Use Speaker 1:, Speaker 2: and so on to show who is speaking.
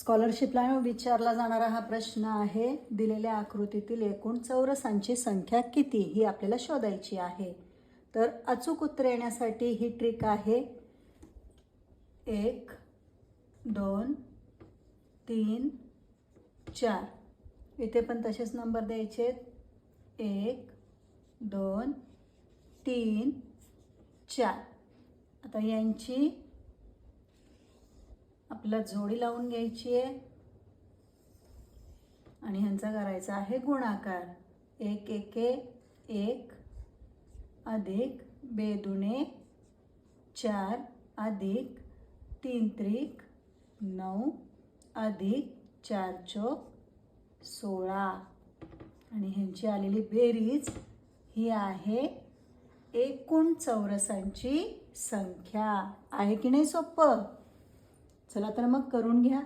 Speaker 1: स्कॉलरशिपला विचारला जाणारा हा प्रश्न आहे दिलेल्या आकृतीतील एकूण चौरसांची संख्या किती ही आपल्याला शोधायची आहे. तर अचूक उत्तर येण्यासाठी ही ट्रिक आहे. एक दोन तीन चार. इथे पण तसेच नंबर द्यायचे आहेत. एक दोन तीन चार. आता यांची आपल्याला जोडी लावून घ्यायची आहे. आणि ह्यांचा करायचा आहे गुणाकार. एक एके एक अधिक बेदुणे चार अधिक तीन त्रिक नऊ अधिक चार चोक सोळा. आणि ह्यांची आलेली बेरीज ही आहे एकूण चौरसांची संख्या. आहे की नाही सोपं चला तर मग करून घ्या.